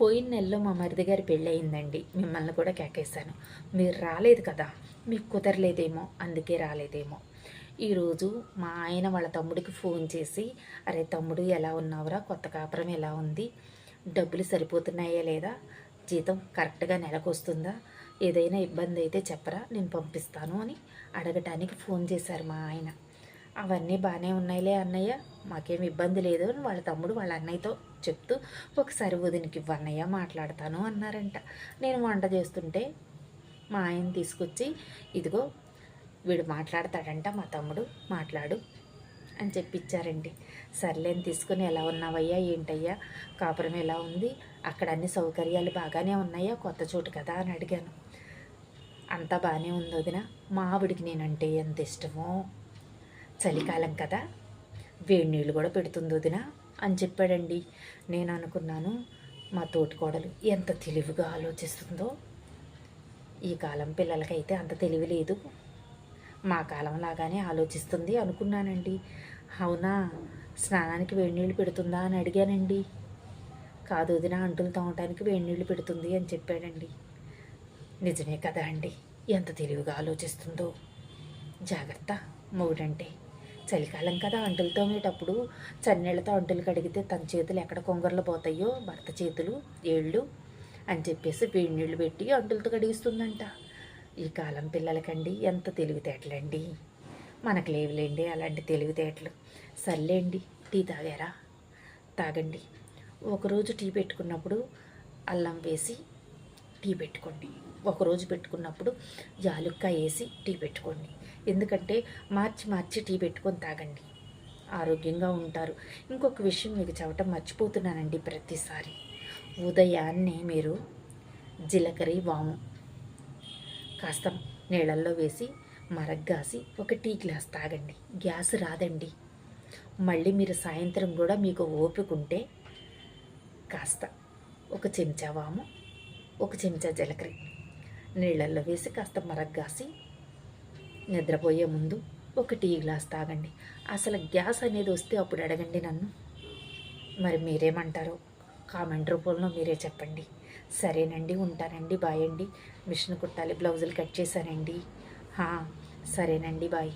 పోయిన నెలలో మా మరిది గారి పెళ్ళి మిమ్మల్ని కూడా కేకేశాను. మీరు రాలేదు కదా మీకు కుదరలేదేమో అందుకే రాలేదేమో. ఈరోజు మా ఆయన వాళ్ళ తమ్ముడికి ఫోన్ చేసి అరే తమ్ముడు ఎలా ఉన్నావురా? కొత్త కాపురం ఎలా ఉంది? డబ్బులు సరిపోతున్నాయా లేదా? జీతం కరెక్ట్గా నెలకు వస్తుందా ఏదైనా ఇబ్బంది అయితే చెప్పరా? నేను పంపిస్తాను అని అడగటానికి ఫోన్ చేశారు మా ఆయన. అవన్నీ బాగానే ఉన్నాయిలే అన్నయ్య. మాకేం ఇబ్బంది లేదు. అని వాళ్ళ తమ్ముడు వాళ్ళ అన్నయ్యతో చెప్తూ ఒకసారి వదినికి ఇవ్వన్నయ్య మాట్లాడతాను అన్నారంట. నేను వంట చేస్తుంటే మా ఆయన తీసుకొచ్చి ఇదిగో వీడు మాట్లాడతాడంట మా తమ్ముడు మాట్లాడు అని చెప్పిచ్చారండి. సర్లేని తీసుకుని ఎలా ఉన్నావయ్యా ఏంటయ్యా కాపురం ఎలా ఉంది? అక్కడ అన్ని సౌకర్యాలు బాగానే ఉన్నాయా కొత్త చోటు కదా అని అడిగాను. అంతా బాగానే ఉంది వదిన. మా ఆవిడికి నేనంటే ఎంత ఇష్టమో చలికాలం కదా. వేడి నీళ్ళు కూడా పెడుతుంది వదిన అని చెప్పాడండి. నేను అనుకున్నాను మా తోటికోడలు ఎంత తెలివిగా ఆలోచిస్తుందో. ఈ కాలం పిల్లలకైతే అంత తెలివి లేదు. మా కాలం లాగానే ఆలోచిస్తుంది అనుకున్నానండి. అవునా స్నానానికి వేడి నీళ్ళు పెడుతుందా అని అడిగానండి. కాదు వదిన అంటులు తోమటానికి వేడి నీళ్ళు పెడుతుంది అని చెప్పాడండి. నిజమే కదా అండి ఎంత తెలివిగా ఆలోచిస్తుందో. జాగ్రత్త మొగుడంటే చలికాలం కదా అంటులు తోమేటప్పుడు. చన్నీళ్ళతో అంటులు కడిగితే తన చేతులు ఎక్కడ కొంగర్లు పోతాయో భర్త చేతులు ఏళ్ళు అని చెప్పేసి వేడి నీళ్ళు పెట్టి అంటులతో కడిగిస్తుందంట. ఈ కాలం పిల్లలకండి ఎంత తెలివితేటలండి. మనకు లేవులేండి అలాంటి తెలివితేటలు. సర్లేండి టీ తాగారా? తాగండి. ఒకరోజు టీ పెట్టుకున్నప్పుడు అల్లం వేసి టీ పెట్టుకోండి. ఒకరోజు పెట్టుకున్నప్పుడు యాలుక్కాయ వేసి టీ పెట్టుకోండి. ఎందుకంటే మార్చి మార్చి టీ పెట్టుకొని తాగండి. ఆరోగ్యంగా ఉంటారు. ఇంకొక విషయం మీకు చెప్పటం మర్చిపోతున్నానండి ప్రతిసారి. ఉదయాన్నే మీరు జీలకర్ర వాము కాస్త నీళ్ళల్లో వేసి మరగ్గాసి ఒక టీ గ్లాస్ తాగండి. గ్యాస్ రాదండి. మళ్ళీ మీరు సాయంత్రం కూడా మీకు ఓపిక ఉంటే కాస్త ఒక చెంచా వాము ఒక చెంచా జీలకర్ర నీళ్ళల్లో వేసి కాస్త మరగ్గాసి నిద్రపోయే ముందు ఒక టీ గ్లాస్ తాగండి. అసలు గ్యాస్ అనేది వస్తే అప్పుడు అడగండి నన్ను. మరి మీరేమంటారో? కామెంట్ రూపంలో మీరే చెప్పండి. సరేనండి ఉంటానండి బాయ్ అండి. మిషన్ కుట్టాలి బ్లౌజులు కట్ చేశానండి. సరేనండి బాయ్.